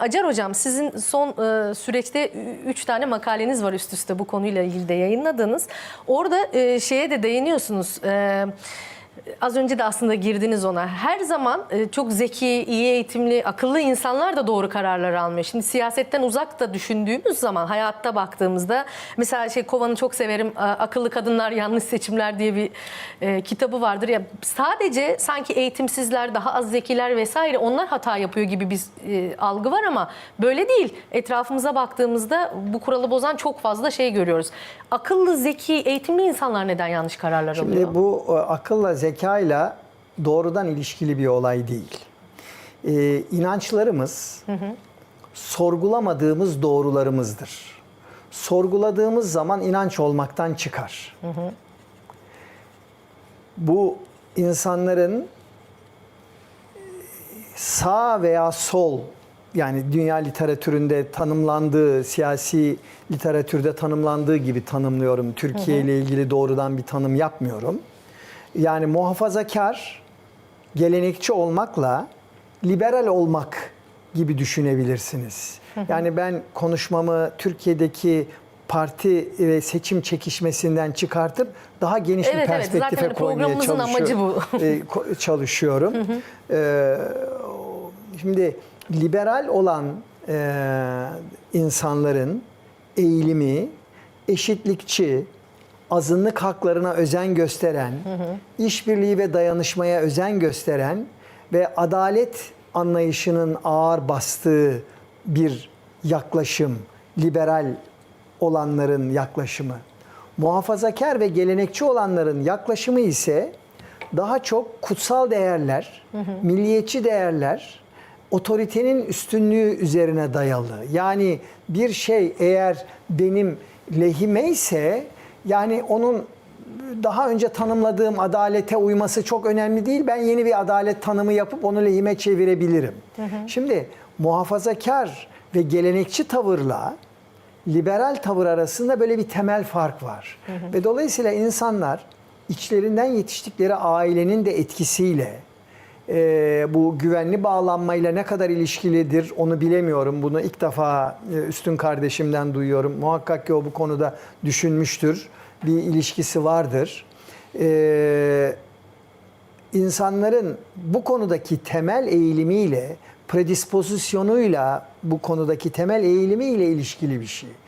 Acar Hocam sizin son e, süreçte 3 tane makaleniz var üst üste bu konuyla ilgili de yayınladınız. Orada e, şeye de değiniyorsunuz. E, az önce de aslında girdiniz ona. Her zaman e, çok zeki, iyi eğitimli, akıllı insanlar da doğru kararlar almıyor. Şimdi siyasetten uzak da düşündüğümüz zaman hayatta baktığımızda mesela şey Kovan'ı çok severim. Akıllı Kadınlar Yanlış Seçimler diye bir e, kitabı vardır ya. Sadece sanki eğitimsizler, daha az zekiler vesaire onlar hata yapıyor gibi bir e, algı var ama böyle değil. Etrafımıza baktığımızda bu kuralı bozan çok fazla şey görüyoruz. Akıllı, zeki, eğitimli insanlar neden yanlış kararlar alıyor? Şimdi bu e, akılla zekayla doğrudan ilişkili bir olay değil. Ee, inançlarımız sorgulamadığımız doğrularımızdır. Sorguladığımız zaman inanç olmaktan çıkar. Bu insanların sağ veya sol yani dünya literatüründe tanımlandığı, siyasi literatürde tanımlandığı gibi tanımlıyorum. Türkiye ile ilgili doğrudan bir tanım yapmıyorum. Yani muhafazakar, gelenekçi olmakla liberal olmak gibi düşünebilirsiniz. Yani ben konuşmamı Türkiye'deki parti ve seçim çekişmesinden çıkartıp daha geniş Evet, bir evet. Zaten perspektife koymaya çalışıyorum. amacı bu. e, çalışıyorum. Ee, şimdi liberal olan e, insanların eğilimi eşitlikçi, azınlık haklarına özen gösteren, işbirliği ve dayanışmaya özen gösteren ve adalet anlayışının ağır bastığı bir yaklaşım, liberal olanların yaklaşımı. Muhafazakar ve gelenekçi olanların yaklaşımı ise daha çok kutsal değerler, milliyetçi değerler, otoritenin üstünlüğü üzerine dayalı. Yani bir şey eğer benim lehime ise yani onun daha önce tanımladığım adalete uyması çok önemli değil. Ben yeni bir adalet tanımı yapıp onu lehime çevirebilirim. Şimdi muhafazakar ve gelenekçi tavırla liberal tavır arasında böyle bir temel fark var. Ve dolayısıyla insanlar içlerinden yetiştikleri ailenin de etkisiyle e, bu güvenli bağlanmayla ne kadar ilişkilidir onu bilemiyorum. Bunu ilk defa e, Üstün kardeşimden duyuyorum. Muhakkak ki o bu konuda düşünmüştür. Bir ilişkisi vardır. E, insanların bu konudaki temel eğilimiyle, predispozisyonuyla bu konudaki temel eğilimiyle ilişkili bir şey.